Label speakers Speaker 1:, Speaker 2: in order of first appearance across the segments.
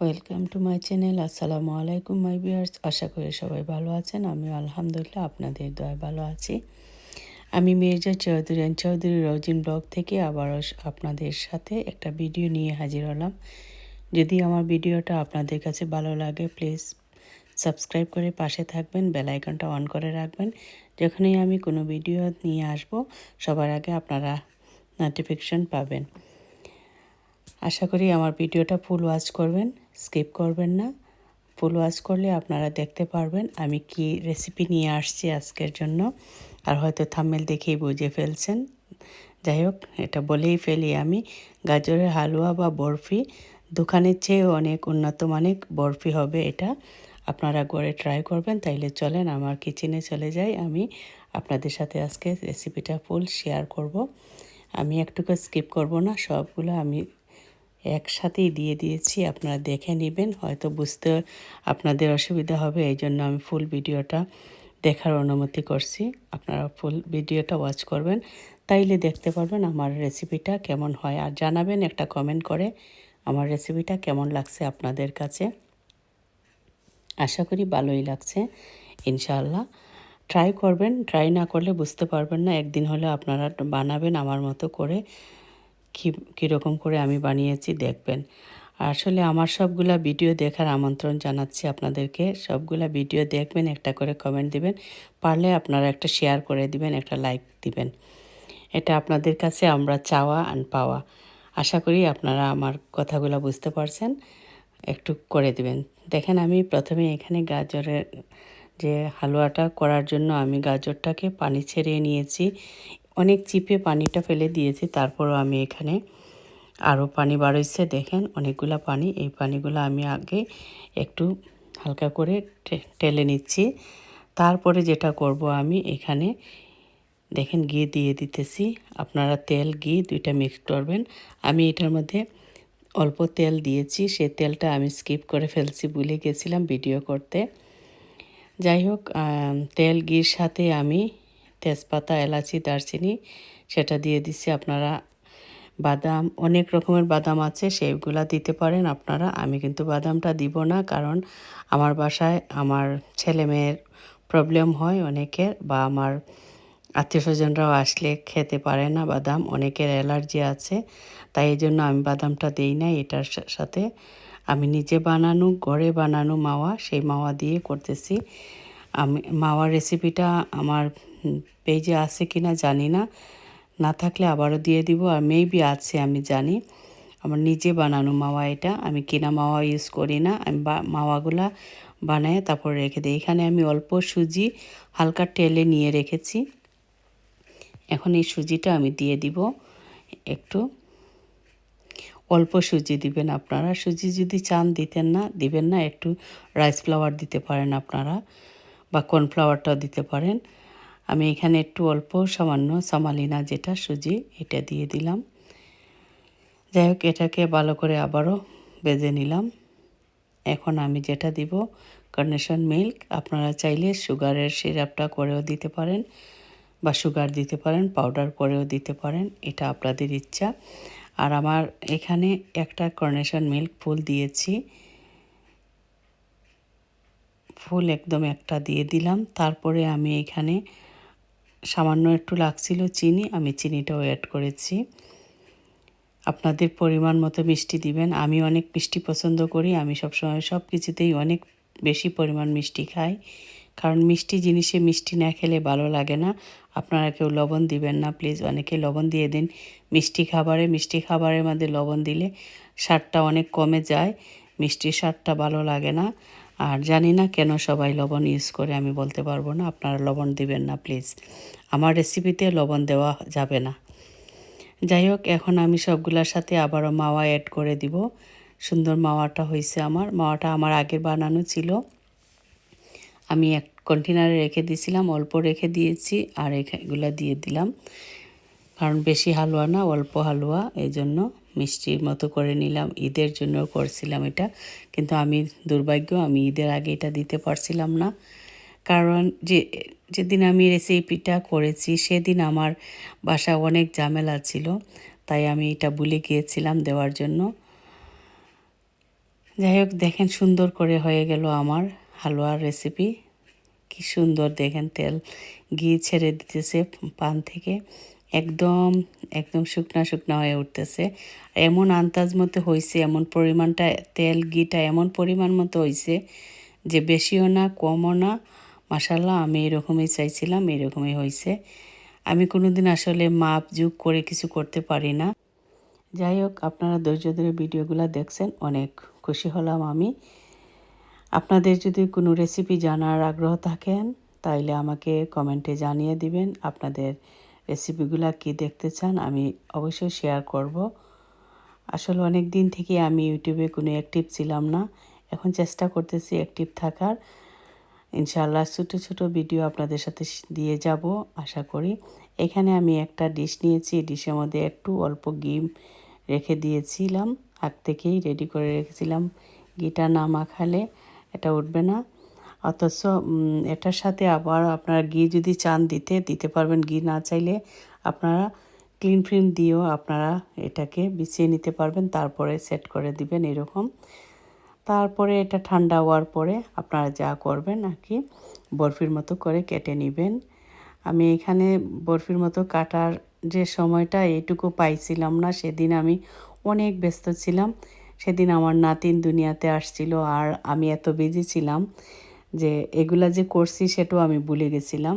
Speaker 1: Welcome to my channel আসসালামু আলাইকুম মাই বিয়ার্স আশা করি সবাই ভালো আছেন। আমি আলহামদুলিল্লাহ আপনাদের দয়া ভালো আছি। আমি মির্জা চৌধুরী চৌধুরী রজিন ব্লগ থেকে আবারও আপনাদের সাথে একটা ভিডিও নিয়ে হাজির হলাম। যদি আমার ভিডিওটা আপনাদের কাছে ভালো লাগে প্লিজ সাবস্ক্রাইব করে পাশে থাকবেন বেল আইকনটা অন করে রাখবেন। যখনই আমি কোনো ভিডিও নিয়ে আসব, সবার আগে আপনারা নোটিফিকেশন পাবেন। আশা করি আমার ভিডিওটা ফুল ওয়াচ করবেন, স্কিপ করবেন না। ফুল ওয়াচ করলে আপনারা দেখতে পারবেন আমি কি রেসিপি নিয়ে আসছি আজকের জন্য। আর হয়তো থাম্মেল দেখেই বুঝে ফেলছেন। যাই হোক, এটা বলেই ফেলি আমি, গাজরের হালুয়া বা বরফি দোকানের চেয়ে অনেক উন্নত মানের বরফি হবে এটা। আপনারা গড়ে ট্রাই করবেন, তাইলে চলেন আমার কিচেনে চলে যাই আমি। আপনাদের সাথে আজকে রেসিপিটা ফুল শেয়ার করব। আমি একটুকু স্কিপ করব না, সবগুলো আমি একসাথেই দিয়ে দিয়েছি, আপনারা দেখে নেবেন, হয়তো বুঝতে আপনাদের অসুবিধা হবে, এই জন্য আমি ফুল ভিডিওটা দেখার অনুমতি করছি। আপনারা ফুল ভিডিওটা ওয়াচ করবেন, তাইলে দেখতে পারবেন আমার রেসিপিটা কেমন হয়। আর জানাবেন একটা কমেন্ট করে আমার রেসিপিটা কেমন লাগছে আপনাদের কাছে। আশা করি ভালোই লাগছে, ইনশাআল্লাহ। ট্রাই করবেন ট্রাই না করলে বুঝতে পারবেন না, একদিন হলে আপনারা বানাবেন আমার মতো করে। কী কীরকম করে আমি বানিয়েছি দেখবেন। আসলে আমার সবগুলা ভিডিও দেখার আমন্ত্রণ জানাচ্ছি আপনাদেরকে। সবগুলা ভিডিও দেখবেন, একটা করে কমেন্ট দিবেন, পারলে আপনারা একটা শেয়ার করে দিবেন, একটা লাইক দিবেন। এটা আপনাদের কাছে আমরা চাওয়া অ্যান্ড পাওয়া। আশা করি আপনারা আমার কথাগুলো বুঝতে পারছেন। একটু করে দিবেন। দেখেন আমি প্রথমে এখানে গাজরের যে হালুয়াটা করার জন্য আমি গাজরটাকে পানি ছেড়িয়ে নিয়েছি। অনেক চিপে পানিটা ফেলে দিয়েছি, তারপরও আমি এখানে আরও পানি বাড়ছে দেখেন, অনেকগুলো পানি, এই পানিগুলো আমি আগে একটু হালকা করে টেলে নিচ্ছি। তারপরে যেটা করব আমি এখানে, দেখেন ঘি দিয়ে দিতেছি। আপনারা তেল, ঘি দুইটা মিক্স করবেন। আমি এটার মধ্যে অল্প তেল দিয়েছি, সে তেলটা আমি স্কিপ করে ফেলছি ভুলে গেছিলাম ভিডিও করতে। যাই হোক তেল, ঘির সাথে আমি তেজপাতা, এলাচি, দারচিনি সেটা দিয়ে দিচ্ছি। আপনারা বাদাম, অনেক রকমের বাদাম আছে সেইগুলা দিতে পারেন আপনারা। আমি কিন্তু বাদামটা দিব না কারণ আমার বাসায় আমার ছেলে মেয়ের প্রবলেম হয় অনেকের বা আমার আত্মীয় স্বজনরাও আসলে খেতে পারে না বাদাম, অনেকের অ্যালার্জি আছে, তাই এই জন্য আমি বাদামটা দিই না এটার সাথে আমি নিজে বানানো, ঘরে বানানো মাওয়া, সেই মাওয়া দিয়ে করতেছি। আমি, মাওয়ার রেসিপিটা আমার পেজে আছে কি না জানি না। না থাকলে আবারও দিয়ে দিব আর মেবি আছে, আমি জানি। আমার নিজে বানানো মাওয়া এটা। আমি কিনা মাওয়া ইউজ করি না। আমি বা, মাওয়াগুলা বানায় তারপর রেখে দিই। এখানে আমি অল্প সুজি হালকা টেলে নিয়ে রেখেছি। এখন এই সুজিটা আমি দিয়ে দিব একটু। অল্প সুজি দিবেন আপনারা। সুজি যদি চান দিতেন না, দিবেন না। একটু রাইস ফ্লাওয়ার দিতে পারেন আপনারা। বা কর্নফ্লাওয়ারটাও দিতে পারেন। আমি এখানে একটু অল্প সামান্য সামালিনা যেটা, সুজি, এটা দিয়ে দিলাম। যাই হোক, এটাকে ভালো করে আবারও বেজে নিলাম। এখন আমি যেটা দিব কন্ডেশন মিল্ক। আপনারা চাইলে সুগারের সিরাপটা করেও দিতে পারেন বা সুগার দিতে পারেন, পাউডার করেও দিতে পারেন, এটা আপনাদের ইচ্ছা। আর আমার এখানে একটা কর্নেশন মিল্ক ফুল দিয়েছি। ফুল একদম একটা দিয়ে দিলাম। তারপরে আমি এখানে সামান্য একটু লাগছিল চিনি, আমি চিনিটাও অ্যাড করেছি। আপনাদের পরিমাণ মতো মিষ্টি দিবেন। আমি অনেক মিষ্টি পছন্দ করি। আমি সবসময় সব কিছুতেই অনেক বেশি পরিমাণ মিষ্টি খাই। কারণ মিষ্টি জিনিসে মিষ্টি না খেলে ভালো লাগে না। আপনারা কেউ লবণ দিবেন না প্লিজ অনেকে লবণ দিয়ে দিন। মিষ্টি খাবারে, মিষ্টি খাবারের মধ্যে লবণ দিলে স্বাদটা অনেক কমে যায়। মিষ্টির স্বাদটা ভালো লাগে না। আর জানি না কেন সবাই লবণ ইউজ করে, আমি বলতে পারব না, আপনারা লবণ দিবেন না প্লিজ আমার রেসিপিতে লবণ দেওয়া যাবে না। যাই হোক, এখন আমি সবগুলোর সাথে আবারও মাওয়া অ্যাড করে দিব। সুন্দর মাওয়াটা হয়েছে আমার। মাওয়াটা আমার আগের বানানো ছিল। আমি এক কন্টেনারে রেখে দিয়েছিলাম অল্প রেখে দিয়েছি আর এগুলো দিয়ে দিলাম। কারণ বেশি হালুয়া না, অল্প হালুয়া এই জন্য মিষ্টির মতো করে নিলাম, ঈদের জন্য করছিলাম এটা। কিন্তু আমি দুর্ভাগ্য, আমি ঈদের আগে এটা দিতে পারছিলাম না। কারণ যে, যেদিন আমি রেসিপিটা করেছি, সেদিন আমার বাসা অনেক ঝামেলা ছিল। তাই আমি এটা ভুলে গিয়েছিলাম দেওয়ার জন্য। যাই হোক, দেখেন সুন্দর করে হয়ে গেল আমার হালুয়ার রেসিপি কি সুন্দর, দেখেন তেল ঘি ছেড়ে দিতেছে পান থেকে। একদম একদম শুকনা শুকনা হয়ে উঠতেছে। এমন আন্দাজ মতো হয়েছে এমন পরিমাণটা, তেল ঘিটা এমন পরিমাণ মতো হয়েছে যে বেশিও না, কমও না। মাসাল্লাহ আমি এরকমই চাইছিলাম, এরকমই হয়েছে আমি কোনোদিন আসলে মাপ যুগ করে কিছু করতে পারি না। যাই হোক, আপনারা ধৈর্য ধরে ভিডিওগুলো দেখছেন, অনেক খুশি হলাম আমি। আপনাদের যদি কোনো রেসিপি জানার আগ্রহ থাকেন, তাইলে আমাকে কমেন্টে জানিয়ে দিবেন। আপনাদের রেসিপিগুলো কি দেখতে চান, আমি অবশ্যই শেয়ার করব। আসলে অনেক দিন থেকে আমি ইউটিউবে কোনো অ্যাক্টিভ ছিলাম না। এখন চেষ্টা করতেছি অ্যাক্টিভ থাকার। ইনশাআল্লাহ ছোটো ছোটো ভিডিও আপনাদের সাথে দিয়ে যাব, আশা করি। এখানে আমি একটা ডিশ নিয়েছি ডিশের মধ্যে একটু অল্প গিম রেখে দিয়েছিলাম। আগ থেকেই রেডি করে রেখেছিলাম। ঘিটা না মাখালে এটা উঠবে না। অথচ এটার সাথে আবার আপনারা ঘি যদি চান দিতে দিতে পারবেন ঘি না চাইলে আপনারা ক্লিন ফ্রিন দিয়েও আপনারা এটাকে বিছিয়ে নিতে পারবেন, তারপরে সেট করে দিবেন এরকম। তারপরে এটা ঠান্ডা হওয়ার পরে আপনারা যা করবেন আর কি, বরফির মতো করে কেটে নেবেন। আমি এখানে বরফির মতো কাটার যে সময়টা এইটুকু পাইছিলাম না, সেদিন আমি অনেক ব্যস্ত ছিলাম। সেদিন আমার নাতিন দুনিয়াতে আসছিল আর আমি এত বিজি ছিলাম যে এগুলা যে করছি সেটাও আমি ভুলে গেছিলাম।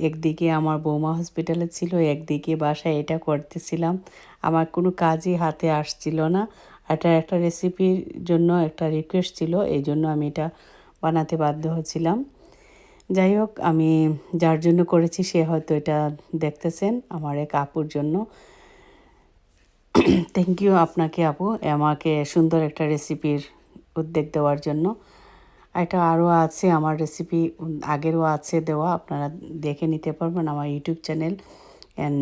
Speaker 1: একদিকে আমার বৌমা হসপিটালে ছিল, একদিকে বাসায় এটা করতেছিলাম। আমার কোনো কাজই হাতে আসছিল না। এটা একটা রেসিপির জন্য একটা রিকোয়েস্ট ছিল, এই জন্য আমি এটা বানাতে বাধ্য হয়েছিলাম। যাই হোক, আমি যার জন্য করেছি সে হয়তো এটা দেখতেছেন, আমার এক আপুর জন্য। থ্যাংক ইউ আপনাকে আপু, আমাকে সুন্দর একটা রেসিপির উদ্যোগ দেওয়ার জন্য। এটা আরও আছে, আমার রেসিপি আগেরও আছে দেওয়া, আপনারা দেখে নিতে পারবেন আমার ইউটিউব চ্যানেল অ্যান্ড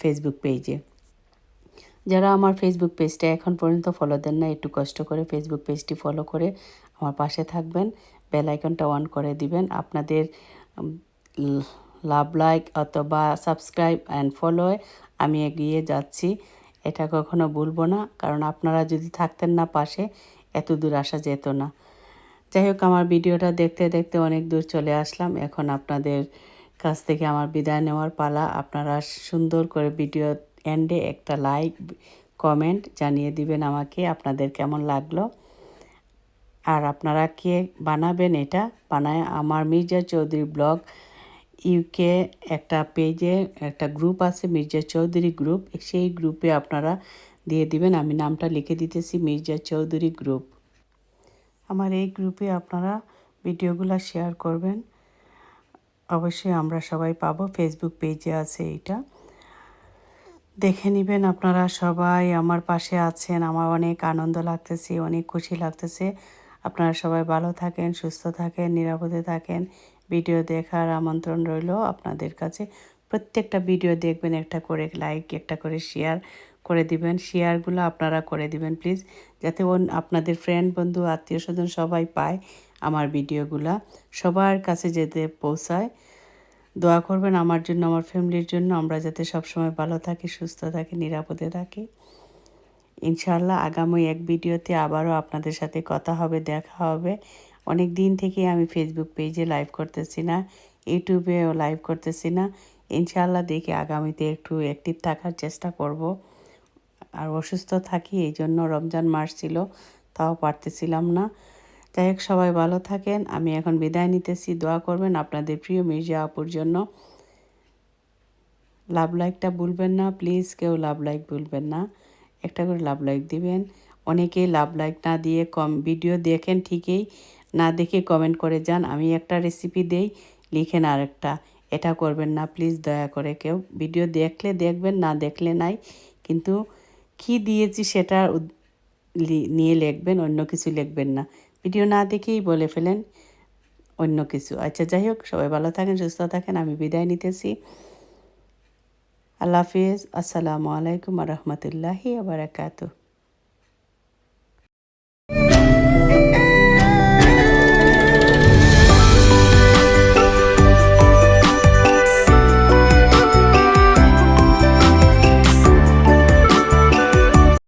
Speaker 1: ফেসবুক পেজে যারা আমার ফেসবুক পেজটা এখন পর্যন্ত ফলো দেন না একটু কষ্ট করে ফেসবুক পেজটি ফলো করে আমার পাশে থাকবেন বেল আইকনটা অন করে দিবেন। আপনাদের লাভ লাইক অথবা সাবস্ক্রাইব অ্যান্ড ফলোয়ে আমি এগিয়ে যাচ্ছি, এটা কখনো ভুলবো না, কারণ আপনারা যদি থাকতেন না পাশে এত দূর আসা যেত না। যাই হোক, আমার ভিডিওটা দেখতে দেখতে অনেক দূর চলে আসলাম। এখন আপনাদের কাছ থেকে আমার বিদায় নেওয়ার পালা। আপনারা সুন্দর করে ভিডিও এন্ডে একটা লাইক, কমেন্ট জানিয়ে দিবেন আমাকে, আপনাদের কেমন লাগল। আর আপনারা কে বানাবেন এটা? বানায় আমার মির্জা চৌধুরী ব্লগ। ইউকে একটা পেজে একটা গ্রুপ আছে, মির্জা চৌধুরী গ্রুপ সেই গ্রুপে আপনারা দিয়ে দিবেন। আমি নামটা লিখে দিতেছি, মির্জা চৌধুরী গ্রুপ আমার এই গ্রুপে আপনারা ভিডিওগুলো শেয়ার করবেন। অবশ্যই আমরা সবাই পাবো। ফেসবুক পেজে আছে এইটা দেখে নেবেন আপনারা সবাই। আমার পাশে আছেন। আমার অনেক আনন্দ লাগতেছে, অনেক খুশি লাগতেছে। আপনারা সবাই ভালো থাকেন, সুস্থ থাকেন, নিরাপদে থাকেন। ভিডিও দেখার আমন্ত্রণ রইল আপনাদের কাছে। প্রত্যেকটা ভিডিও দেখবেন, একটা করে লাইক একটা করে শেয়ার করে দিবেন। শেয়ারগুলো আপনারা করে দিবেন প্লিজ যাতে আপনাদের ফ্রেন্ড বন্ধু আত্মীয় স্বজন সবাই পায় আমার ভিডিওগুলা সবার কাছে যেতে পৌঁছায়। দোয়া করবেন আমার জন্য, আমার ফ্যামিলির জন্য। আমরা যাতে সবসময় ভালো থাকি, সুস্থ থাকি, নিরাপদে থাকি। ইনশাল্লাহ আগামী এক ভিডিওতে আবারও আপনাদের সাথে কথা হবে, দেখা হবে। অনেক দিন থেকে আমি ফেসবুক পেজে লাইভ করতেছি না ইউটিউবেও লাইভ করতেছি না। ইনশাল্লাহ দেখি আগামীতে একটু অ্যাক্টিভ থাকার চেষ্টা করব। আর অসুস্থ থাকি, এই জন্য রমজান মাস ছিল, তাও পারতেছিলাম না। যাই হোক, সবাই ভালো থাকেন। আমি এখন বিদায় নিতেছি। দোয়া করবেন আপনাদের প্রিয় মির্জা আপুর জন্য। লাভ লাইকটা ভুলবেন না, প্লিজ কেউ লাভ লাইক ভুলবেন না। একটা করে লাভ লাইক দিবেন। অনেকেই লাভ লাইক না দিয়ে কম ভিডিও দেখেন ঠিকই, না দেখে কমেন্ট করে যান। আমি একটা রেসিপি দেই, লিখেন আরেকটা। এটা করবেন না প্লিজ দয়া করে কেউ ভিডিও দেখলে দেখবেন, না দেখলে নাই। কিন্তু কি দিয়েছি সেটা নিয়ে লিখবেন, অন্য কিছু লিখবেন না। ভিডিও না দেখেই বলে ফেলেন অন্য কিছু। আচ্ছা যাই হোক, সবাই ভালো থাকেন, সুস্থ থাকেন, আমি বিদায় নিতেছি। আল্লাহ হাফিজ, আসসালামু আলাইকুম রহমতুল্লাহি আবরাকাতু